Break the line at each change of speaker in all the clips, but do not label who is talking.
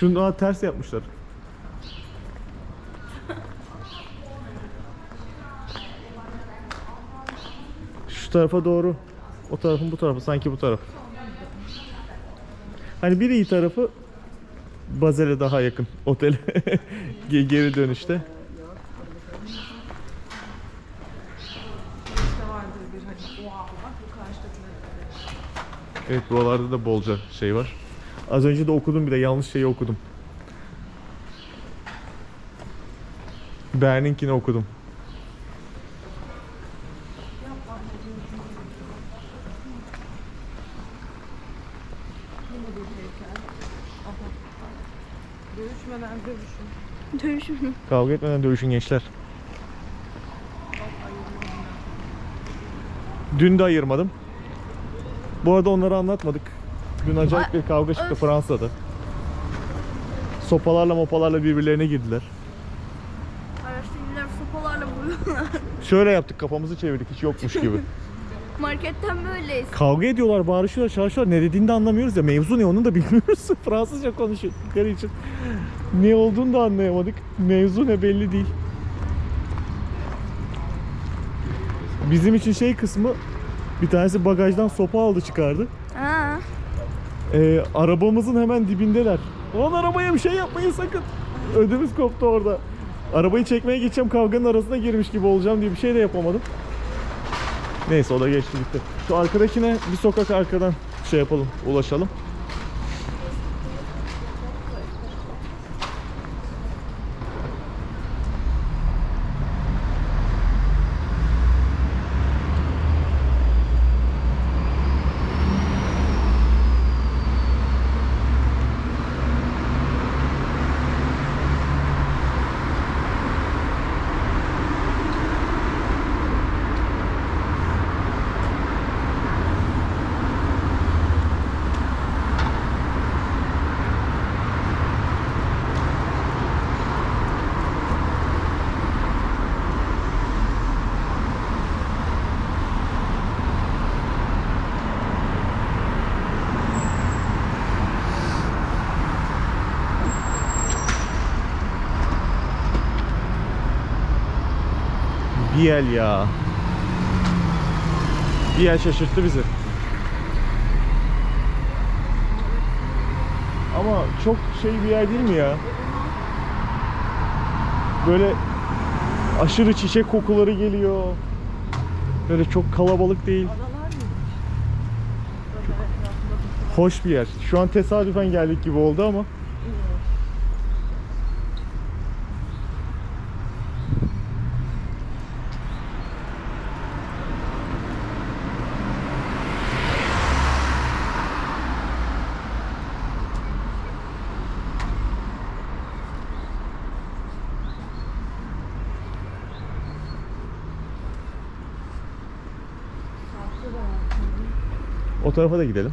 Şunu daha ters yapmışlar. Şu tarafa doğru. O tarafın bu tarafı sanki bu taraf. Hani bir iyi tarafı Bazel'e daha yakın otele Ge- geri dönüşte. Evet buralarda da bolca şey var. Az önce de okudum bir de yanlış şeyi okudum. Bern'inkini okudum.
Dövüşmeden dövüşün.
Dövüşüm mü?
Kavga etmeden dövüşün gençler. Dün de ayırmadım. Bu arada onları anlatmadık. Dün acayip bir kavga çıktı Fransa'da. Sopalarla mopalarla birbirlerine girdiler.
Araçtakiler sopalarla vuruyorlar.
Şöyle yaptık kafamızı çevirdik hiç yokmuş gibi.
Marketten böyleyiz.
Kavga ediyorlar, bağırışıyorlar, çağırışıyorlar. Ne dediğini de anlamıyoruz ya. Mevzu ne onu da bilmiyoruz. Fransızca konuştukları için. Ne olduğunu da anlayamadık. Mevzu ne belli değil. Bizim için şey kısmı bir tanesi bagajdan sopa aldı çıkardı. Ee, arabamızın hemen dibindeler. Lan arabaya bir şey yapmayın sakın. Ödümüz koptu orada. Arabayı çekmeye geçeceğim kavganın arasına girmiş gibi olacağım diye bir şey de yapamadım. Neyse o da geçti gitti. Şu arkadakine bir sokak arkadan şey yapalım, ulaşalım. Biel ya. Biel şaşırttı bizi. Ama çok şey bir yer değil mi ya? Böyle aşırı çiçek kokuları geliyor. Böyle çok kalabalık değil.
Bir
Hoş bir yer. Şu an tesadüfen geldik gibi oldu ama. O tarafa da gidelim.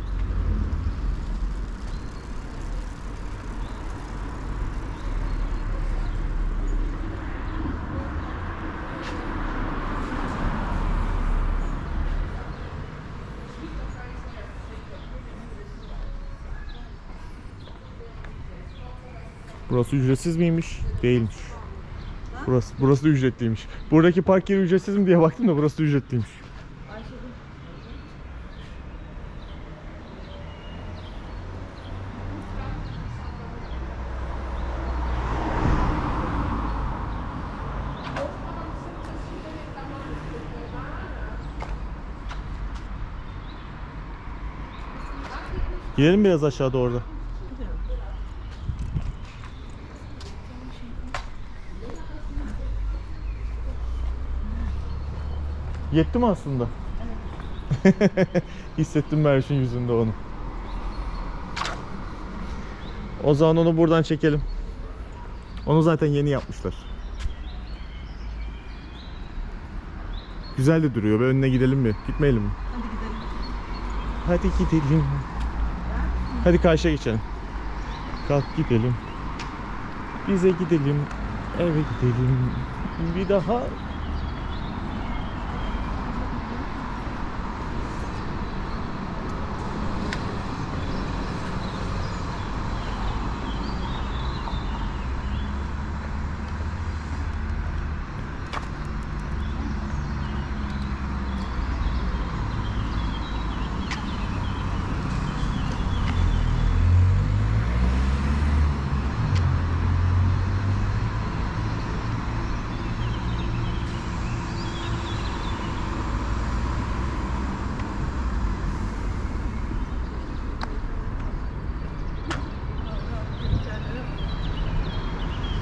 Burası ücretsiz miymiş? Değilmiş. Burası, burası da ücretliymiş. Buradaki park yeri ücretsiz mi diye baktım da burası da ücretliymiş. Gidelim biraz aşağıda orada. Yetti mi aslında? Hissettim Merviş'in yüzünde onu. O zaman onu buradan çekelim. Onu zaten yeni yapmışlar. Güzel de duruyor. Ve önüne gidelim mi? Gitmeyelim mi?
Hadi gidelim.
Hadi gidelim. Hadi karşıya geçelim. Kalk gidelim. Bize gidelim. Eve gidelim. Bir daha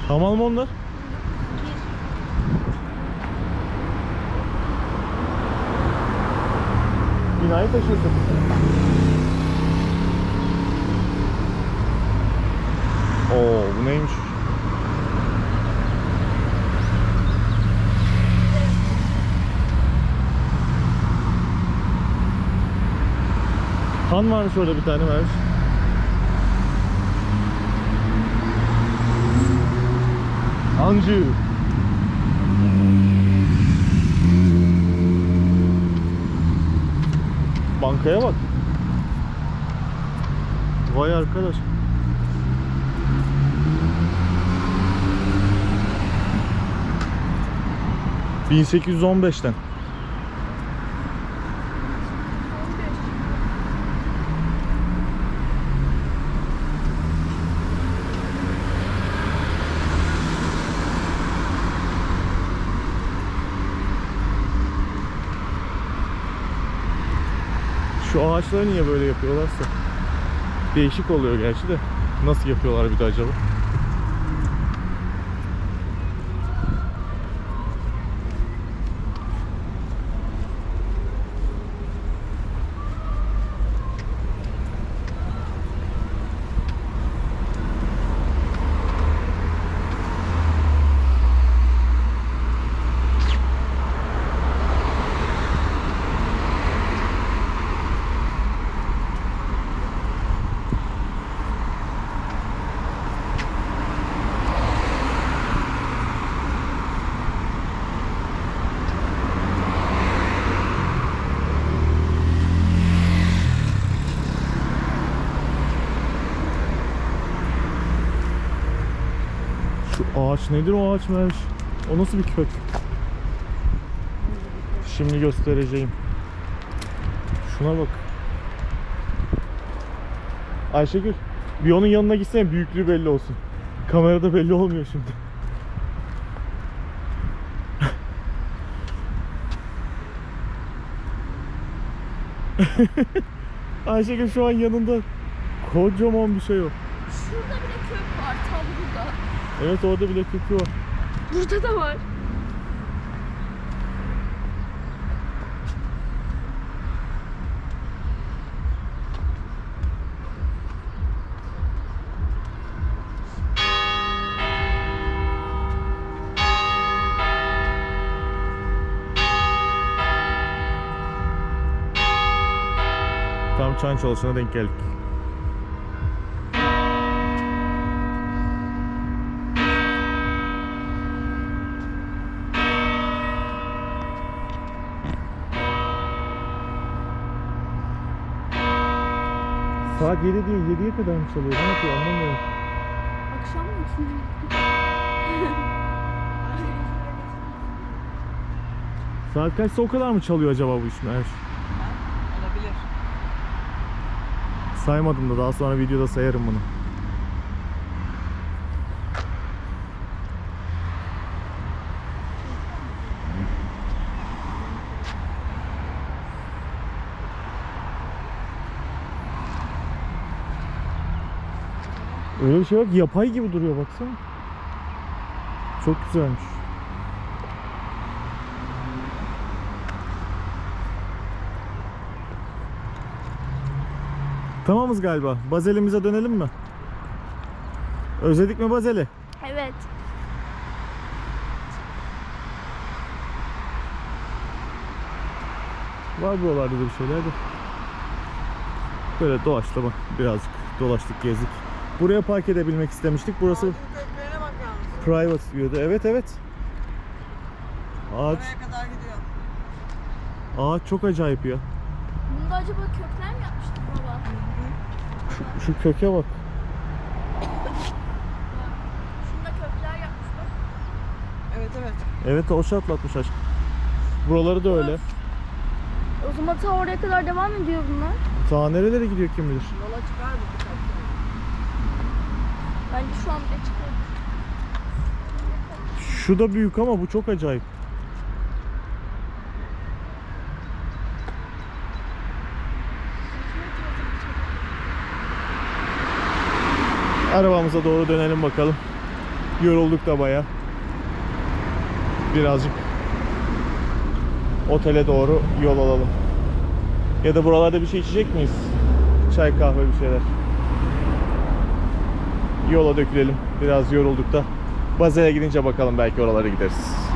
Hamal mı onlar? Binayı taşıyorsun. Oo bu neymiş? Han varmış orada bir tane vermiş. Hancı. Bankaya bak. Vay arkadaş. ...1815'ten. Şu ağaçları niye böyle yapıyorlarsa değişik oluyor gerçi de nasıl yapıyorlar bir de acaba? Şu ağaç nedir o ağaç Merş? O nasıl bir kök? Şimdi göstereceğim. Şuna bak. Ayşegül bir onun yanına gitsene büyüklüğü belli olsun. Kamerada belli olmuyor şimdi. Ayşegül şu an yanında kocaman bir şey o.
Şurada bile kök var tam burada.
Evet orada bile kökü var.
Burada da var.
Tam çan çalışana denk geldik. Saat 7 değil 7'ye kadar mı çalıyor? Ne yapıyor anlamıyorum.
Akşam mı şimdi?
Saat kaçsa o kadar mı çalıyor acaba bu iş Merş?
Olabilir.
Saymadım da daha sonra videoda sayarım bunu. Öyle bir şey bak yapay gibi duruyor baksana. Çok güzelmiş. Tamamız galiba. Bazelimize dönelim mi? Özledik mi Bazeli?
Evet.
Var buralarda da bir şeyler de. Böyle doğaçlama birazcık dolaştık gezdik. Buraya park edebilmek istemiştik. Burası private view'du. Evet evet. Ağaç,
Oraya kadar gidiyor.
ağaç çok acayip ya.
Bunda acaba kökler mi yapmıştı baba?
Şu, şu köke bak.
Şunda kökler yapmış bak.
Evet evet.
Evet o atlatmış aşk. Buraları da öyle.
O zaman ta oraya kadar devam ediyor bunlar.
Ta nerelere gidiyor kim bilir.
Yola çıkar mı?
Bence şu an bile çıkıyor.
Şu da büyük ama bu çok acayip. Arabamıza doğru dönelim bakalım. Yorulduk da baya. Birazcık otele doğru yol alalım. Ya da buralarda bir şey içecek miyiz? Çay kahve bir şeyler. Yola dökülelim. Biraz yorulduk da. Bazel'e gidince bakalım belki oralara gideriz.